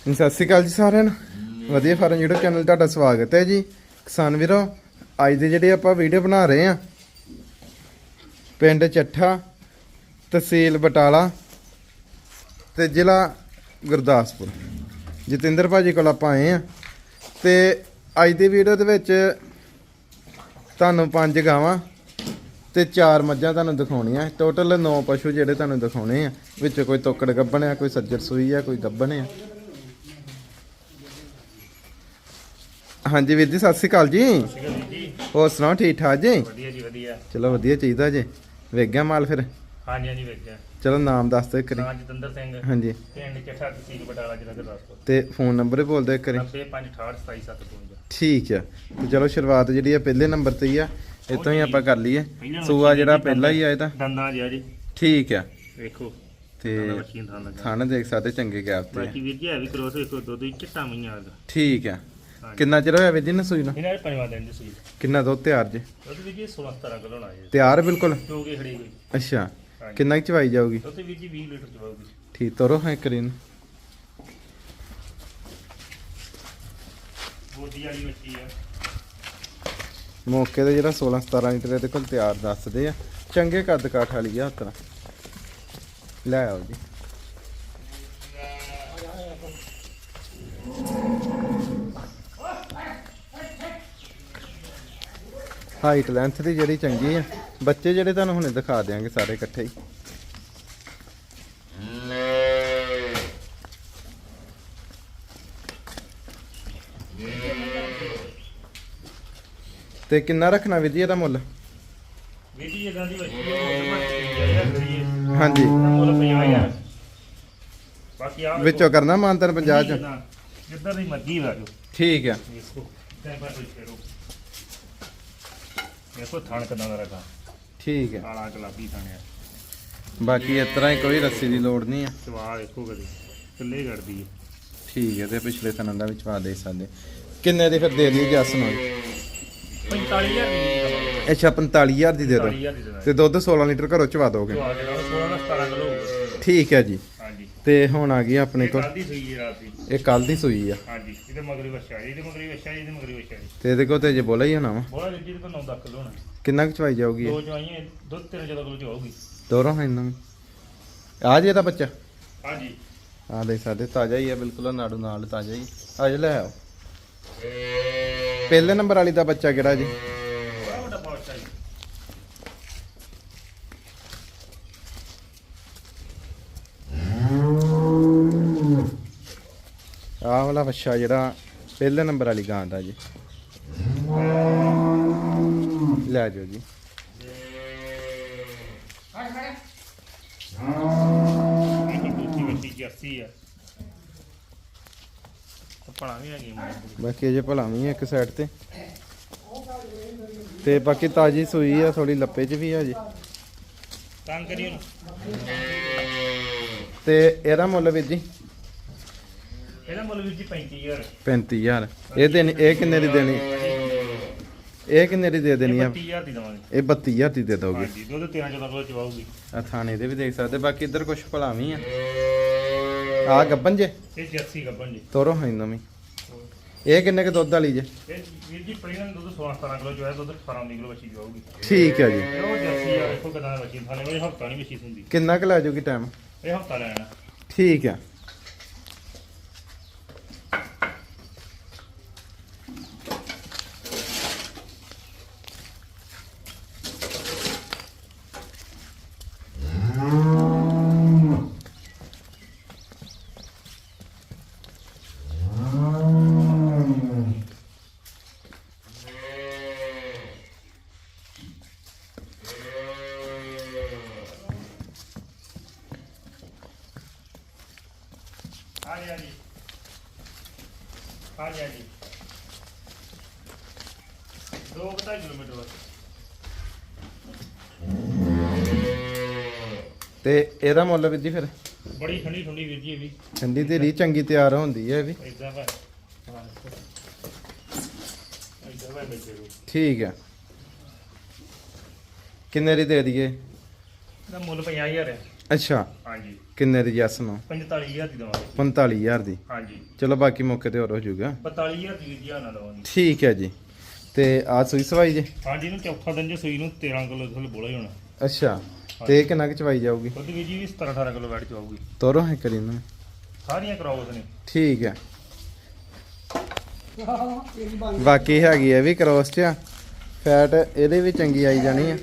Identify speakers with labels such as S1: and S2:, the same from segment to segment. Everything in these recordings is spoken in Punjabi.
S1: ਸਤਿ ਸ਼੍ਰੀ ਅਕਾਲ ਜੀ ਸਾਰਿਆਂ ਨੂੰ। ਵਧੀਆ ਫਾਰਮ YouTube ਚੈਨਲ ਤੁਹਾਡਾ ਸਵਾਗਤ ਹੈ ਜੀ। ਕਿਸਾਨ ਵੀਰੋ, ਅੱਜ ਦੇ ਜਿਹੜੇ ਆਪਾਂ ਵੀਡੀਓ ਬਣਾ ਰਹੇ ਆ ਪਿੰਡ ਚੱਠਾ, ਤਹਿਸੀਲ ਬਟਾਲਾ ਤੇ ਜ਼ਿਲ੍ਹਾ ਗੁਰਦਾਸਪੁਰ। ਜਤਿੰਦਰ ਭਾਜੀ ਕੋਲ ਆਪਾਂ ਆਏ ਆ ਤੇ ਅੱਜ ਦੀ ਵੀਡੀਓ ਦੇ ਵਿੱਚ ਤੁਹਾਨੂੰ ਪੰਜ ਗਾਵਾਂ ਤੇ ਚਾਰ ਮੱਝਾਂ ਤੁਹਾਨੂੰ ਦਿਖਾਉਣੀਆਂ। ਟੋਟਲ 9 ਪਸ਼ੂ ਜਿਹੜੇ ਤੁਹਾਨੂੰ ਦਿਖਾਉਣੇ ਆ। ਵਿੱਚ ਕੋਈ ਤੋਕੜ ਗੱਬਣ ਆ, ਕੋਈ ਸੱਜਰ ਸੂਈ ਆ, ਕੋਈ ਗੱਬਣ ਆ। ਹਾਂਜੀ ਵੀਰ ਜੀ ਸਤਿ ਸ਼੍ਰੀ ਅਕਾਲ ਜੀ।
S2: ਜੀ।
S1: ਹੋਰ ਸੁਣਾਓ ਠੀਕ ਠਾਕ ਜੀ?
S2: ਵਧੀਆ ਜੀ ਵਧੀਆ।
S1: ਚਲੋ ਵਧੀਆ ਚਾਹੀਦਾ ਜੀ। ਵੇਖ ਗਿਆ ਮਾਲ ਫਿਰ?
S2: ਹਾਂਜੀ ਹਾਂਜੀ ਵੇਖਿਆ
S1: ਚਲੋ ਨਾਮ ਦੱਸ ਦਿਓ ਕਰੀ
S2: ਨਾਂ ਜਤਿੰਦਰ ਸਿੰਘ।
S1: ਹਾਂਜੀ।
S2: ਪਿੰਡ ਚੱਠਾ ਤਹਿਸੀਲ ਬਟਾਲਾ ਜ਼ਿਲ੍ਹਾ ਗੁਰਦਾਸਪੁਰ।
S1: ਤੇ ਫੋਨ ਨੰਬਰ ਹੀ ਬੋਲ ਦਿਓ ਕਰੀ
S2: 9568277752
S1: ਠੀਕ ਆ। ਤੇ ਚਲੋ ਸ਼ੁਰੂਆਤ ਜਿਹੜੀ ਆ ਪਹਿਲੇ ਨੰਬਰ ਤੇ ਹੀ ਆ। ਇਤੋਂ ਹੀ ਆਪਾਂ ਕਰ ਲਈਏ। ਸੂਆ ਜਿਹੜਾ ਪਹਿਲਾ ਹੀ ਆ ਇਹਦਾ।
S2: ਦੰਦਾਂ ਜਿਆ ਜੀ।
S1: ਠੀਕ ਆ।
S2: ਵੇਖੋ
S1: ਤੇ ਥਣ ਦੇਖ ਸਕਦੇ ਚੰਗੇ ਗੈਪ ਤੇ ਆ।
S2: ਬਾਕੀ ਵੀਰ ਜੀ ਹੈ ਵੀ ਕਰੋਸ ਵੇਖੋ ਦੁੱਧ ਵੀ ਚਿੱਟਾ ਮਈਆਂ ਦਾ
S1: ਠੀਕ ਆ। ਕਿੰਨਾ ਚਿਰ ਹੋਇਆ ਵੀਰ ਜੀ ਨਾ ਸੂਈ ਨੂੰ?
S2: ਇਹਨਾਂ ਦੇ ਪੰਜਵਾਂ ਦਿਨ ਦੀ ਸੂਈ।
S1: ਕਿੰਨਾ ਦੁੱਧ ਤਿਆਰ ਜੀ?
S2: ਦੁੱਧ ਵੀਰ ਜੀ 16 17 ਕਿਲੋ ਹੋਣਾ ਜੀ।
S1: ਤਿਆਰ ਬਿਲਕੁਲ?
S2: ਕਿਉਂਕਿ ਖੜੀ ਹੋਈ।
S1: ਅੱਛਾ। ਕਿੰਨਾ ਕੁ ਚਵਾਈ ਜਾਊਗੀ?
S2: ਦੁੱਧ ਵੀਰ ਜੀ 20 ਲੀਟਰ ਚਵਾਉਗੀ
S1: ਠੀਕ ਤੋਰੋ ਹਾਂ ਕਰੀਨ
S2: ਬੋਦੀ ਵਾਲੀ ਮੱਛੀ ਆ।
S1: ਮੌਕੇ ਤੇ ਜਿਹੜਾ 16 17 ਲੀਟਰ ਇਹਦੇ ਕੋਲ ਤਿਆਰ ਦੱਸਦੇ ਆ। ਚੰਗੇ ਕੱਦ ਕਾਠ ਵਾਲੀ ਆ ਉਤਰਾ ਲੈ ਆਓ ਜੀ। ਹਾਈਟ ਲੈਂਥ ਦੀ ਜਿਹੜੀ ਚੰਗੀ ਆ। ਬੱਚੇ ਜਿਹੜੇ ਤੁਹਾਨੂੰ ਹੁਣੇ ਦਿਖਾ ਦਿਆਂਗੇ ਸਾਰੇ ਇਕੱਠੇ ਹੀ। ਤੇ ਕਿੰਨਾ ਰੱਖਣਾ ਵੀਰ ਜੀ ਇਹਦਾ ਮੁੱਲ?
S2: ਜੀ ਇਦਾਂ ਦੀ ਕਰੀਏ
S1: ਹਾਂਜੀ।
S2: ਮੁੱਲ 50000 ਬਾਕੀ ਆ
S1: ਵਿੱਚੋਂ ਕਰਨਾ ਮਾਨਤਨ 50 ਚ?
S2: ਜਿੱਦਾਂ ਦੀ ਮਰਜ਼ੀ ਲਾ ਜੋ
S1: ਠੀਕ ਆ।
S2: ਦੇਖੋ ਦੇਖੋ ਥਣ ਕਿੰਨਾ ਦਾ ਰਖਾ
S1: ਠੀਕ ਆ
S2: ਕਾਲਾ ਗੁਲਾਬੀ ਥਣਿਆ
S1: ਬਾਕੀ ਇਸ ਤਰ੍ਹਾਂ ਹੀ ਕੋਈ ਰੱਸੀ ਦੀ ਲੋੜ ਨਹੀਂ ਆ।
S2: ਸਵਾਲ ਦੇਖੋ ਕਦੇ ਕਿੱਲੇ ਗੜਦੀ ਹੈ
S1: ਠੀਕ ਹੈ ਤੇ ਪਿਛਲੇ ਸਨਾਂ ਦਾ ਵਿੱਚ ਪਾ ਦੇ ਸਕਦੇ। ਕਿੰਨੇ ਦੀ ਫਿਰ ਦੇ ਦਈਏ ਜੱਸ ਨੂੰ
S2: 45000 ਦੀ
S1: ਅੱਛਾ 45000 ਦੀ ਦੇ ਦਿਓ।
S2: 45000 ਦੀ ਦੇਣਾ
S1: ਤੇ ਦੁੱਧ 16 ਲੀਟਰ ਘਰੋਂ ਚਵਾ ਦੋਗੇ?
S2: ਸਵਾਲ ਜਿਹੜਾ 16 ਦਾ 17 ਕਿਲੋ ਹੋਊਗਾ।
S1: ਠੀਕ ਹੈ ਜੀ। ਤੇ ਹੁਣ ਆ ਗਈ ਆਪਣੇ ਕੋਲ।
S2: ਕੱਲ੍ਹ ਦੀ ਸੂਈ ਹੈ ਰਾਤ ਦੀ।
S1: ਇਹ ਕੱਲ ਦੀ ਸੂਈ ਆ।
S2: ਹਾਂਜੀ ਇਹਦੇ ਮਗਰੀ ਵੱਛਾ ਇਹਦੇ ਮਗਰੀ ਵੱਛਾ ਇਹਦੇ ਮਗਰੀ ਵੱਛਾ ਜੀ।
S1: ਤੇ ਇਹਦੇ ਕੋਲ ਤੇ ਜੇ ਬੋਲਾ ਹੀ ਹੋਣਾ ਵਾ।
S2: ਬੋਲਾ ਜੀ ਇਹਦੇ ਕੋਲ 9 ਕਿਲੋ ਹੋਣਾ।
S1: ਕਿੰਨਾ ਕੁ ਚਵਾਈ ਜਾਊਗੀ ਇਹ?
S2: ਦੋ ਚਵਾਈਆਂ ਦੁੱਧ ਤੇਰੇ ਜਦੋਂ ਕਿਲੋ ਚ ਹੋਊਗੀ
S1: ਦੋਰੋਂ ਹੈ ਇਹਨਾਂ ਆ ਜੇ ਇਹਦਾ ਬੱਚਾ।
S2: ਹਾਂਜੀ।
S1: ਆ ਦੇ ਸਾਡੇ ਤਾਜ਼ਾ ਹੀ ਆ ਬਿਲਕੁਲ ਨਾੜੂ ਨਾਲ ਤਾਜ਼ਾ ਹੀ। ਅੱਜ ਲੈ ਆਓ। ਪਹਿਲੇ ਨੰਬਰ ਵਾਲੀ ਦਾ ਬੱਚਾ ਕਿਹੜਾ ਜੀ
S2: ਬੜਾ ਵੱਡਾ ਪਾਉਚਾ ਜੀ
S1: ਆਹ ਵਾਲਾ ਬੱਚਾ ਜਿਹੜਾ ਪਹਿਲੇ ਨੰਬਰ ਵਾਲੀ ਗਾਂ ਦਾ ਜੀ। ਲੈ ਜਾਓ ਜੀ।
S2: ਵੱਛੀ
S1: ਬਾਕੀ ਅਜੇ ਭਲਾ ਵੀ ਆ ਇੱਕ ਸਾਈਡ ਤੇ। ਤੇ ਬਾਕੀ ਤਾਜੀ ਸੂਈ ਆ ਥੋੜੀ ਲੱਪੇ 'ਚ ਵੀ ਆ ਜੀ।
S2: ਤੰਗ ਕਰੀ ਉਹਨੂੰ
S1: ਤੇ ਇਹਦਾ ਮੁੱਲ ਵੀਰ ਜੀ?
S2: ਇਹਦਾ ਮੁੱਲ ਵੀ ਜੀ 35000
S1: 35000 ਇਹ ਦੇਣੀ ਇਹ ਕਿੰਨੇ ਦੀ ਦੇਣੀ? ਇਹ ਕਿੰਨੇ ਦੀ ਦੇ ਦੇਣੀ ਆ?
S2: 35000 ਦੀ ਦਵਾਂਗੇ।
S1: ਇਹ 32000 ਦੀ ਦੇ ਦੋਗੇ।
S2: ਹਾਂਜੀ ਦੁੱਧ 13 14 ਕਿਲੋ ਚਵਾਉਗੀ
S1: ਆ ਥਾਣੇ ਦੇ ਵੀ ਦੇਖ ਸਕਦੇ ਬਾਕੀ ਇੱਧਰ ਕੁਝ ਭਲਾ ਵੀ ਆ। ਆ ਗੱਬਨ ਜੇ?
S2: ਇਹ ਜਰਸੀ ਗੱਬਨ ਜੀ।
S1: ਤੋਰੋ ਹੈ ਨਵੀਂ ਇਹ ਕਿੰਨੇ ਕੁ ਦੁੱਧ ਵਾਲੀ ਜੇ?
S2: ਇਹ ਵੀਰ ਜੀ ਪਹਿਲਾਂ ਦੁੱਧ 16 17 ਕਿਲੋ ਚਵਾਇਆ ਦੁੱਧ 18 19 ਕਿਲੋ ਵੱਛੀ ਚਵਾਉਗੀ
S1: ਠੀਕ ਹੈ ਜੀ।
S2: ਉਹ ਜਰਸੀ ਆ ਦੇਖੋ ਕਿਦਾਂ ਵੱਛੀ ਥਾਲੇ ਮੇਰੇ ਹਫਤਾ ਨਹੀਂ ਵੱਛੀ ਹੁੰਦੀ
S1: ਕਿੰਨਾ ਕੁ ਲੈ ਜਾਊਗੀ ਟਾਈਮ
S2: ਇਹ ਹਫਤਾ ਲੈਣਾ
S1: ਠੀਕ ਆ
S2: ਆ ਜੀ ਆ ਜੀ ਆ ਜੀ ਆ ਜੀ। ਦੋ ਕੁ ਢਾਈ ਕਿਲੋਮੀਟਰ ਬਸ।
S1: ਤੇ ਇਹਦਾ ਮੁੱਲ ਵੀਰ ਜੀ ਫਿਰ?
S2: ਬੜੀ ਠੰਡੀ ਠੰਡੀ ਵੀਰ ਜੀ ਇਹ ਵੀ।
S1: ਠੰਡੀ ਤੇ ਰੀ ਚੰਗੀ ਤਿਆਰ ਹੁੰਦੀ ਹੈ ਇਹ ਵੀ।
S2: ਇਦਾਂ ਵਾ। ਇਦਾਂ ਵਾ ਬੈਠੇ ਰੋ
S1: ਠੀਕ ਆ। ਕਿੰਨੇ ਦੀ ਦੇ ਦਈਏ?
S2: ਇਹਦਾ ਮੁੱਲ 50000 ਹੈ
S1: ਅੱਛਾ।
S2: ਹਾਂਜੀ।
S1: ਕਿੰਨੇ ਦੀ ਜੱਸ ਨੂੰ?
S2: 45000 ਦੀ ਦਵਾਂਗੇ।
S1: 45000 ਦੀ।
S2: ਹਾਂਜੀ।
S1: ਚਲੋ ਬਾਕੀ ਮੌਕੇ ਤੇ ਹੋਰ ਹੋ ਜਾਊਗਾ।
S2: 45000 ਦੀ ਜੀ ਨਾ ਦਵਾਂਗੇ।
S1: ਠੀਕ ਹੈ ਜੀ। ਤੇ ਆ ਸੂਈ ਸਵਾਈ ਜੀ?
S2: ਹਾਂਜੀ ਇਹਨੂੰ ਚੌਥਾ ਦਿਨ ਜੇ ਸੂਈ ਨੂੰ 13 ਕਿਲੋ ਥੱਲੇ ਬੋਲਾ ਹੀ ਹੋਣਾ।
S1: ਅੱਛਾ। ਤੇ ਕਿੰਨਾ ਕੁ ਚਵਾਈ ਜਾਊਗੀ?
S2: ਉਹਦੀ ਵੀ ਜੀ ਵੀ 17 18 ਕਿਲੋ ਵੈਟ ਚ ਆਊਗੀ
S1: ਤੋਰੋ ਹੈ ਕਰੀ ਨੂੰ
S2: ਸਾਰੀਆਂ ਕਰਾਉਸ ਨੇ।
S1: ਠੀਕ ਹੈ। ਬਾਕੀ ਹੈਗੀ ਹੈ ਵੀ ਕ੍ਰੋਸ ਚ। ਆ ਫੈਟ ਇਹਦੇ ਵੀ ਚੰਗੀ ਆਈ ਜਾਣੀ ਆ।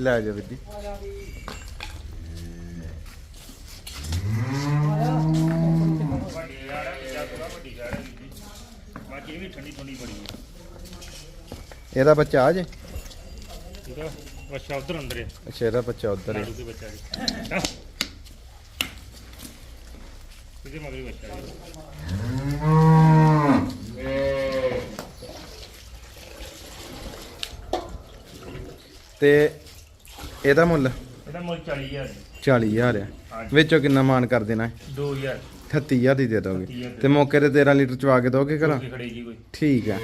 S1: ਲੈ ਜਾ ਵਿੱਦੀ।
S2: ਬਾਕੀ ਇਹ ਵੀ ਠੰਡੀ ਠੰਡੀ ਬੜੀ ਹੈ
S1: ਇਹਦਾ ਬੱਚਾ ਆ ਜੇ?
S2: ਠੀਕ ਹੈ ਬੱਚਾ ਉਧਰ ਅੰਦਰ ਹੈ
S1: ਅੱਛਾ, ਇਹਦਾ ਬੱਚਾ ਉਧਰ ਹੈ
S2: ਨਾੜੂ ਦੇ ਬੱਚਾ ਜੀ ਇਹਦੇ ਮਗਰ ਬੱਚਾ ਜੀ
S1: ਤੇ ਇਹਦਾ ਮੁੱਲ?
S2: ਇਹਦਾ ਮੁੱਲ 40000 ਹੈ।
S1: 40000 ਆ। ਵਿੱਚੋਂ ਕਿੰਨਾ ਮਾਨ ਕਰ ਦੇਣਾ ਹੈ?
S2: 2000
S1: 38000 ਦੀ ਦੇ ਦੋਗੇ।
S2: 38,000
S1: ਤੇ ਮੌਕੇ ਤੇ 13 ਲੀਟਰ ਚਵਾ ਕੇ ਦੋਗੇ ਘਰਾਂ? ਠੀਕ ਹੈ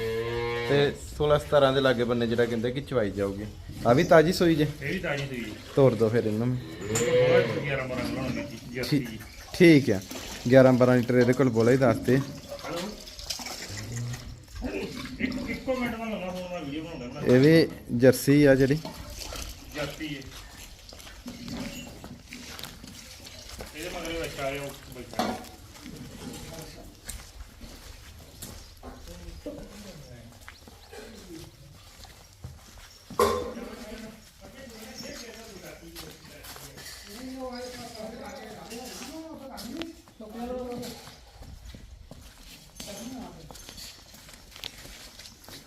S1: ਤੇ 16 17 ਦੇ ਲਾਗੇ ਬੰਨੇ ਜਿਹੜਾ ਕਹਿੰਦੇ ਕਿ ਚਵਾਈ ਜਾਊਗੀ। ਆ ਵੀ ਤਾਜੀ ਸੋਈ ਜੇ?
S2: ਇਹ ਵੀ ਤਾਜੀ ਸੂਈ
S1: ਤੋੜ ਦੋ ਫਿਰ ਇਹਨੂੰ। ਵੀ।
S2: ਥੋੜਾ 11 12 ਬਣਾਉਣਗੇ ਜੀ ਜਰਸੀ
S1: ਠੀਕ ਹੈ 11 12 ਲੀਟਰ ਇਹਦੇ ਕੋਲ ਬੋਲਾ ਹੀ
S2: ਬਣਾਉਂਦਾ। ਨਾ
S1: ਇਹ ਵੀ ਜਰਸੀ ਆ ਜਿਹੜੀ।
S2: ਇਹਦੇ ਮਗਰ ਵੀ ਬੱਚਾ ਹੈ ਉਹ ਬੱਚਾ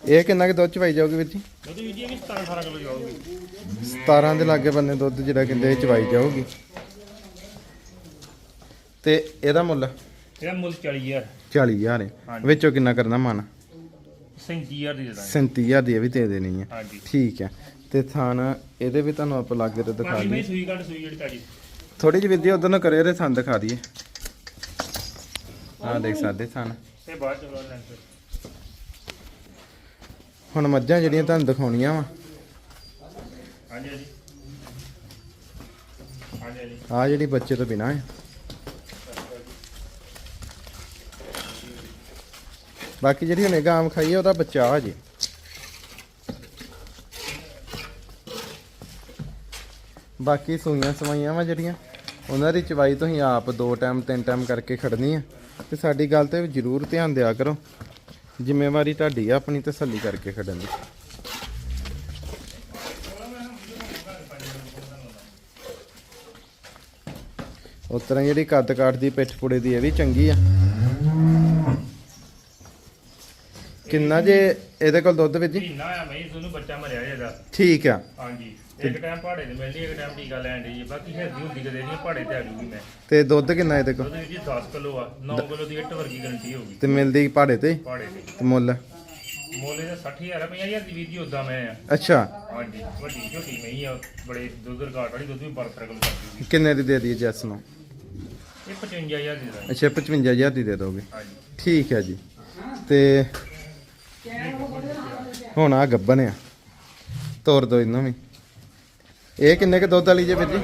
S1: ਇਹ ਕਿੰਨਾ ਕੁ ਦੁੱਧ ਚਵਾਈ ਜਾਊਗੀ ਵੀਰ ਜੀ?
S2: ਉਹਦੀ ਵੀ ਜੀ ਇਹ ਵੀ 17 18 ਕਿਲੋ ਜਾਊਗੀ।
S1: 17 ਦੇ ਲਾਗੇ ਬੰਨੇ ਦੁੱਧ ਜਿਹੜਾ ਕਹਿੰਦੇ ਚਵਾਈ ਜਾਊਗੀ। ਤੇ ਇਹਦਾ ਮੁੱਲ?
S2: ਇਹਦਾ ਮੁੱਲ 40000
S1: 40000 ਹੈ
S2: ਹਾਂਜੀ।
S1: ਵਿੱਚੋਂ ਕਿੰਨਾ ਕਰਨਾ ਮਨ?
S2: 37000 ਦੀ ਦੇ ਦਾਂਗੇ।
S1: 37000 ਦੀ ਇਹ ਵੀ ਦੇ ਦੇਣੀ ਹੈ
S2: ਹਾਂਜੀ।
S1: ਠੀਕ ਹੈ ਤੇ ਥਾਨ ਇਹਦੇ ਵੀ ਤੁਹਾਨੂੰ ਆਪਾਂ ਲਾਗੇ ਤੇ ਦਿਖਾ
S2: ਮੈਂ
S1: ਦਈਏ।
S2: ਸੂਈ ਕੱਢ ਸੂਈ ਜਿਹੜੀ ਤਾਜੀ।
S1: ਥੋੜੀ ਜਿਹੀ ਵਿਧੀ ਉਧਰ ਨੂੰ ਕਰਿਓ ਇਹਦੇ ਥਾਨ ਦਿਖਾ ਦਈਏ। ਆਹ ਦੇਖ ਸਕਦੇ ਥਾਨ।
S2: ਤੇ ਬਾਅਦ ਚ ਹੋਰ ਲੈਂਦੇ।
S1: ਹੁਣ ਮੱਝਾਂ ਜਿਹੜੀਆਂ ਤੁਹਾਨੂੰ ਦਿਖਾਉਣੀਆਂ ਵਾ।
S2: ਹਾਂਜੀ ਹਾਂਜੀ ਹਾਂਜੀ ਹਾਂਜੀ
S1: ਆ ਜਿਹੜੀ ਬੱਚੇ ਤੋਂ ਬਿਨਾ ਹੈ ਬਾਕੀ ਜਿਹੜੀ ਹੁਣੇ ਗਾਮ ਖਾਈ ਆ, ਉਹਦਾ ਬੱਚਾ ਆ ਜੀ। ਬਾਕੀ ਸੂਈਆਂ ਸਵਾਈਆਂ ਵਾ ਜਿਹੜੀਆਂ, ਉਹਨਾਂ ਦੀ ਚਵਾਈ ਤੁਸੀਂ ਆਪ ਦੋ ਟਾਈਮ, ਤਿੰਨ ਟਾਈਮ ਕਰਕੇ ਖੜਨੀ ਆ। ਤੇ ਸਾਡੀ ਗੱਲ ਤੇ ਜ਼ਰੂਰ ਧਿਆਨ ਦਿਆ ਕਰੋ। ਜ਼ਿੰਮੇਵਾਰੀ ਤੁਹਾਡੀ ਆ, ਆਪਣੀ ਤਸੱਲੀ ਕਰਕੇ ਖੜਨ ਦੀ। ਉਸ ਤਰ੍ਹਾਂ ਜਿਹੜੀ ਕੱਦ ਕਾਠ ਦੀ ਪਿੱਠ ਪੁੜੇ ਦੀ, ਇਹ ਵੀ ਚੰਗੀ ਆ। ਕਿੰਨਾ ਜੇ ਇਹਦੇ ਕੋਲ ਦੁੱਧ ਵਿੱਚ
S2: ਮਹੀਨਾ ਆ ਮੈਂ ਤੁਹਾਨੂੰ ਬੱਚਾ ਮਰਿਆ ਜਿਹਦਾ
S1: ਠੀਕ ਆ।
S2: ਹਾਂਜੀ। ਇੱਕ ਟਾਈਮ ਪਹਾੜੇ ਤੇ ਮਿਲਦੀ ਇੱਕ ਟਾਈਮ ਟੀਕਾ ਲੈਣ ਦੀ ਬਾਕੀ ਹੈਦੀ ਹੁੰਦੀ ਕਦੇ ਨਹੀਂ ਪਹਾੜੇ ਤੇ ਆ ਜੂਗੀ ਮੈਂ।
S1: ਤੇ ਦੁੱਧ ਕਿੰਨਾ ਇਹਦੇ ਕੋਲ?
S2: ਉਹਦੇ ਵਿੱਚ 10 ਕਿਲੋ ਆ। 9 ਕਿਲੋ ਦੀ ਇੱਟ ਵਰਗੀ ਗਰੰਟੀ ਹੋਊਗੀ
S1: ਤੇ ਮਿਲਦੀ ਪਹਾੜੇ ਤੇ?
S2: ਪਹਾੜੇ ਤੇ।
S1: ਤੇ ਮੁੱਲ?
S2: ਮੋਲੇ ਦਾ 60000 ਆ। 50000 ਦੀ ਉਦਾਂ ਮੈਂ ਆ।
S1: ਅੱਛਾ।
S2: ਹਾਂਜੀ। ਵੱਡੀ ਝੋਟੀ ਨਹੀਂ ਆ। ਬੜੇ ਦੁੱਧ ਰਿਕਾਰਡ ਵਾਲੀ ਦੁੱਧ ਵੀ ਬਰਤ ਰਕਮ ਕਰ ਦੂਗੀ
S1: ਕਿੰਨੇ ਦੀ ਦੇ ਦਈਏ ਜੈਸ ਨੂੰ?
S2: ਇਹ 55000 ਦੀ ਦਾਂਗੇ।
S1: ਅੱਛਾ 55000 ਦੀ ਦੇ ਦੋਗੇ।
S2: ਹਾਂਜੀ।
S1: ਠੀਕ ਹੈ ਜੀ। ਤੇ ਹੁਣ ਆ ਗੱਬਨ ਆ। ਤੋਰ ਦੋ ਇਹਨੂੰ ਵੀ। ਇਹ ਕਿੰਨੇ ਕ ਦੁੱਧ ਵਾਲੀ ਜੇ ਵੀਰ ਜੀ?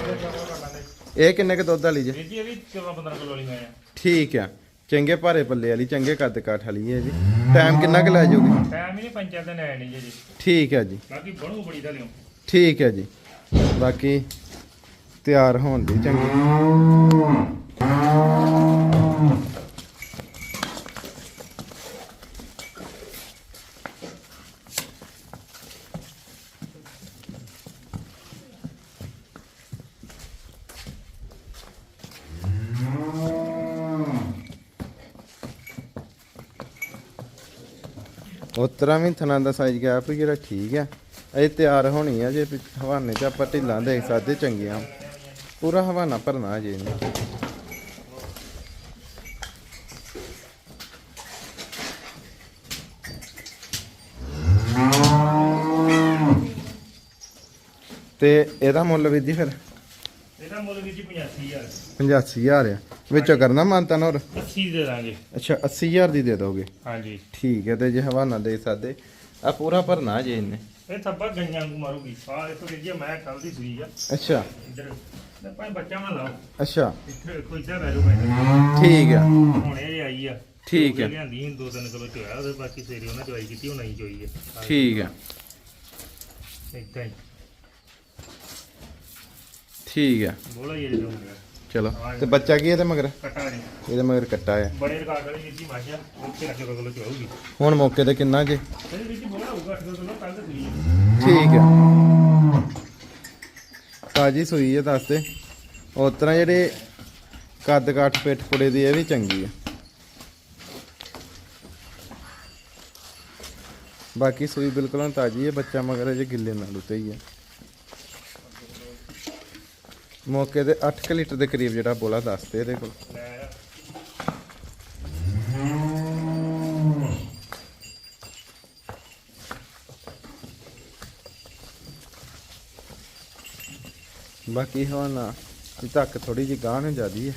S1: ਇਹ ਕਿੰਨੇ ਕ ਦੁੱਧ ਵਾਲੀ ਜੇ?
S2: ਵੀਰ ਜੀ ਇਹ ਵੀ 14 15 ਕਿਲੋ ਵਾਲੀ ਮੈਂ ਆ।
S1: ਠੀਕ ਆ। ਚੰਗੇ ਭਾਰੇ ਪੱਲੇ ਵਾਲੀ ਚੰਗੇ ਕੱਦ ਕਾਠ ਵਾਲੀ ਹੈ ਜੀ ਟਾਈਮ ਕਿੰਨਾ ਕੁ ਲੈ ਜਾਊਗੀ
S2: ਟਾਈਮ ਹੀ ਨਹੀਂ ਪੰਚਾਇਤ ਦੇ ਲੈਣ ਨਹੀਂ ਜੀ
S1: ਠੀਕ ਹੈ ਜੀ।
S2: ਬਾਕੀ ਬਣੂ ਬੜੀ ਦਾ ਲਿਓ।
S1: ਠੀਕ ਹੈ ਜੀ। ਬਾਕੀ ਤਿਆਰ ਹੋਣ ਦੀ ਚੰਗੀ। ਉਸ ਤਰ੍ਹਾਂ ਵੀ ਥਣਾ ਦਾ ਸਾਈਜ਼ ਗਿਆ ਵੀ ਜਿਹੜਾ ਠੀਕ ਆ। ਇਹ ਤਿਆਰ ਹੋਣੀ ਆ, ਜੇ ਹਵਾਨੇ ਚ ਆਪਾਂ ਢਿੱਲਾਂ ਦੇਖ ਸਕਦੇ ਚੰਗੀਆਂ। ਪੂਰਾ ਹਵਾਨਾ ਭਰਨਾ ਜੇ ਇਹਨੂੰ ਤੇ ਇਹਦਾ ਮੁੱਲ ਵੀ ਜੀ ਫਿਰ?
S2: ਇਹਦਾ ਇਹਦਾ ਮੁੱਲ ਵੀ ਜੀ 85000
S1: 85000 ਆ। ਵਿੱਚੋਂ ਕਰਨਾ ਮਾਨਤਾ ਹੋਰ?
S2: 80 ਦੇ ਦਾਂਗੇ।
S1: ਅੱਛਾ 80000 ਦੀ ਦੇ ਦੋਗੇ?
S2: ਹਾਂਜੀ।
S1: ਠੀਕ ਹੈ ਤੇ ਜੇ ਹਵਾਨਾ ਦੇ ਸਕਦੇ ਆ ਪੂਰਾ ਭਰਨਾ ਜੇ ਇਹਨੇ।
S2: ਇਹ ਥੱਬਾ ਗਈਆਂ ਨੂੰ ਮਾਰੂਗੀ। ਸਾਹ ਦੇਖੋ ਕਿ ਮੈਂ ਕੱਲ ਦੀ ਸੂਈ ਆ।
S1: ਅੱਛਾ।
S2: ਇੱਧਰ ਤੇ ਭਾਈ ਬੱਚਾ ਨਾ ਲਾਓ
S1: ਅੱਛਾ।
S2: ਇੱਥੇ ਵੇਖੋ ਇੱਧਰ ਵੈਰੂ ਪੈਂਦਾ
S1: ਠੀਕ ਆ।
S2: ਹੁਣ ਇਹ ਆਈ ਆ।
S1: ਠੀਕ ਹੈ।
S2: ਲਿਆਂਦੀ ਸੀ, ਦੋ ਤਿੰਨ ਕਿਲੋ ਚੋਇਆ ਉਹਦੇ ਬਾਕੀ ਸੇਰੀ ਉਹਨਾਂ ਚਵਾਈ ਕੀਤੀ ਉਹ ਨਹੀਂ ਚੋਈ ਹੈ
S1: ਠੀਕ ਆ।
S2: ਇਦਾਂ ਹੀ।
S1: ਠੀਕ ਆ
S2: ਬੋਲਾ
S1: ਚਲੋ। ਤੇ ਬੱਚਾ ਕੀ ਇਹਦੇ ਮਗਰ?
S2: ਕਟਾ
S1: ਇਹਦੇ ਮਗਰ ਕੱਟਾ ਆ
S2: ਬੜੇ ਰਕਾਰ ਵਾਲੀ ਵੀਰ ਜੀ ਮਾਝਾ ਉੱਥੇ ਰੱਖ ਕਿਲੋ ਚਵਾਉਗੀ
S1: ਹੁਣ ਮੌਕੇ ਤੇ ਕਿੰਨਾ ਜੇ?
S2: ਇਹਦੇ ਵਿੱਚ ਬੋਲਾ ਹੋਊਗਾ 8 ਕਿਲੋ ਕੱਲ ਤੇ
S1: ਠੀਕ ਆ ਤਾਜੀ ਸੂਈ ਹੈ ਦੱਸ ਦੇ। ਉਸ ਤਰ੍ਹਾਂ ਜਿਹੜੇ ਕੱਦ ਕਾਠ ਪਿੱਠ ਪੁੜੇ ਦੀ ਇਹ ਵੀ ਚੰਗੀ ਆ ਬਾਕੀ ਸੂਈ ਬਿਲਕੁਲ ਤਾਜੀ ਹੈ ਬੱਚਾ ਮਗਰ ਅਜੇ ਗਿੱਲੇ ਨਾਲ ਉਤੇ ਹੀ ਹੈ। ਮੌਕੇ ਦੇ 8 ਲੀਟਰ ਦੇ ਕਰੀਬ ਜਿਹੜਾ ਬੋਲਾ ਦੱਸਦੇ ਇਹਦੇ ਕੋਲ। ਬਾਕੀ ਹੁਣ ਤੱਕ ਥੋੜੀ ਜਿਹੀ ਗਾਂਹ ਨੂੰ ਜਾਂਦੀ ਹੈ।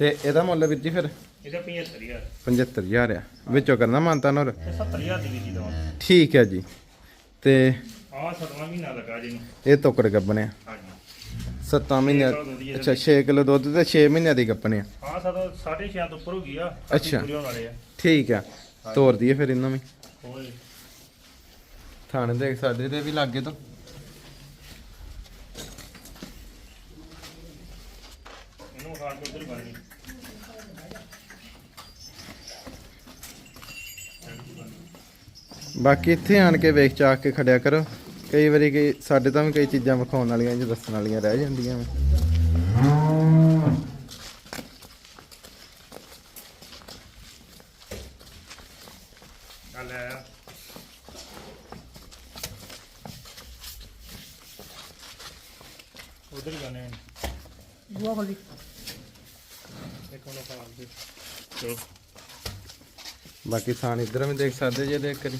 S1: ਤੇ ਇਹਦਾ ਮੁੱਲ ਵੀਰ ਜੀ ਫਿਰ?
S2: ਇਹਦਾ 75000
S1: 75000 ਆ। ਵਿੱਚੋਂ ਕਰਨਾ ਮਾਨਤਾ ਨੋਰ
S2: ਇਹ 70000 ਦੀ ਵੀ ਜੀ ਦਵਾਂ
S1: ਠੀਕ ਹੈ ਜੀ। ਤੇ
S2: ਆਹ ਸਤਵਾਂ ਮਹੀਨਾ ਲੱਗਾ ਜੀ
S1: ਇਹ ਤੋਕੜ ਗੱਬਣੇ ਆ 7 ਮਹੀਨੇ ਅੱਛਾ 6 ਕਿਲੋ ਦੁੱਧ ਤੇ 6 ਮਹੀਨਿਆਂ ਦੀ ਗੱਪਣੇ ਆ
S2: ਆਹ ਸਤ 6.5 ਤੋਂ ਉੱਪਰ ਹੋ ਗਈ ਆ।
S1: ਅੱਛਾ।
S2: ਆ।
S1: ਠੀਕ ਆ। ਤੋਰ ਦਈਏ ਫਿਰ ਇਹਨਾਂ ਵੀ। ਥਾਣੇ ਦੇ ਸਾਡੇ ਦੇ ਵੀ ਲਾਗੇ ਤੋਂ
S2: ਇਹਨੂੰ ਖਾਣ ਕੇ ਉਧਰ ਬਣ ਗਈ
S1: ਬਾਕੀ ਇੱਥੇ ਆਣ ਕੇ ਵੇਖ ਚਾਕ ਕੇ ਖੜਿਆ ਕਰੋ। ਕਈ ਵਾਰੀ ਕਈ ਸਾਡੇ ਤਾਂ ਵੀ ਕਈ ਚੀਜ਼ਾਂ ਵਿਖਾਉਣ ਵਾਲੀਆਂ ਜਾਂ ਦੱਸਣ ਵਾਲੀਆਂ ਰਹਿ ਜਾਂਦੀਆਂ
S2: ਉਧਰ ਜਾਣੇ
S3: ਬੁਆ
S2: ਇੱਕ ਦੇ ਚਲੋ।
S1: ਬਾਕੀ ਥਾਣ ਇੱਧਰ ਵੀ ਦੇਖ ਸਕਦੇ ਜੇ ਦੇਖ ਕਰੀ।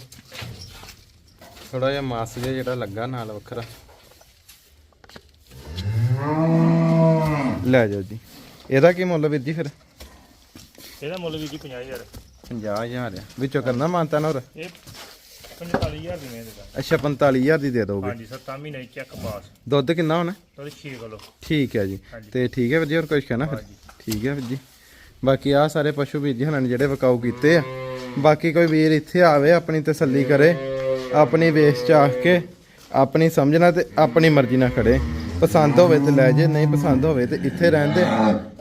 S1: ਥੋੜਾ ਜਿਹਾ ਮਾਸ ਜਿਹਾ ਜਿਹੜਾ ਲੱਗਾ ਨਾਲ ਵੱਖਰਾ। ਲੈ ਜਾਓ ਜੀ। ਇਹਦਾ ਕੀ ਮੁੱਲ ਵੀਰ ਜੀ ਫਿਰ?
S2: ਇਹਦਾ ਮੁੱਲ ਵੀ ਜੀ 50000
S1: 50000 ਆ। ਵਿੱਚੋਂ ਕਰਨਾ ਮਾਨਤਾ ਨਾ ਹੋਰ?
S2: ਇਹ 45000 ਦੀ ਮੈਂ ਦੇਦਾ
S1: ਅੱਛਾ 45000 ਦੀ ਦੇ ਦੋਗੇ
S2: ਹਾਂਜੀ 7 ਮਹੀਨੇ ਚੈੱਕ ਪਾਸ।
S1: ਦੁੱਧ ਕਿੰਨਾ ਹੋਣਾ?
S2: ਉਹਦੇ 6 ਕਿਲੋ।
S1: ਠੀਕ ਹੈ ਜੀ। ਤੇ ਠੀਕ ਹੈ ਵੀਰ ਜੀ ਹੋਰ ਕੁਝ ਕਹਿਣਾ ਫਿਰ। ਠੀਕ ਹੈ ਵੀਰ ਜੀ। ਬਾਕੀ ਆ ਸਾਰੇ ਪਸ਼ੂ ਵੀਰ ਜੀ ਹਨਾਂ ਨੇ ਜਿਹੜੇ ਵਿਕਾਊ ਕੀਤੇ ਆ। ਬਾਕੀ ਕੋਈ ਵੀਰ ਇੱਥੇ ਆਵੇ ਆਪਣੀ ਤਸੱਲੀ ਕਰੇ। ਆਪਣੀ ਵੇਸ ਚ ਆਖ ਕੇ ਆਪਣੀ ਸਮਝਣਾ ਤੇ ਆਪਣੀ ਮਰਜ਼ੀ ਨਾਲ ਖੜੇ। ਪਸੰਦ ਹੋਵੇ ਤੇ ਲੈ ਜੇ, ਨਹੀਂ ਪਸੰਦ ਹੋਵੇ ਤੇ ਇੱਥੇ ਰਹਿਣ ਦੇ।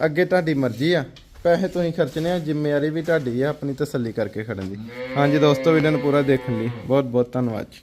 S1: ਅੱਗੇ ਤੁਹਾਡੀ ਮਰਜ਼ੀ ਆ। ਪੈਸੇ ਤੁਸੀਂ ਖਰਚਣੇ ਆ, ਜ਼ਿੰਮੇਵਾਰੀ ਵੀ ਤੁਹਾਡੀ ਆ ਆਪਣੀ ਤਸੱਲੀ ਕਰਕੇ ਖੜਨ ਦੀ। ਹਾਂਜੀ ਦੋਸਤੋ ਵੀਡੀਓ ਨੂੰ ਪੂਰਾ ਦੇਖਣ ਲਈ ਬਹੁਤ ਬਹੁਤ ਧੰਨਵਾਦ ਜੀ।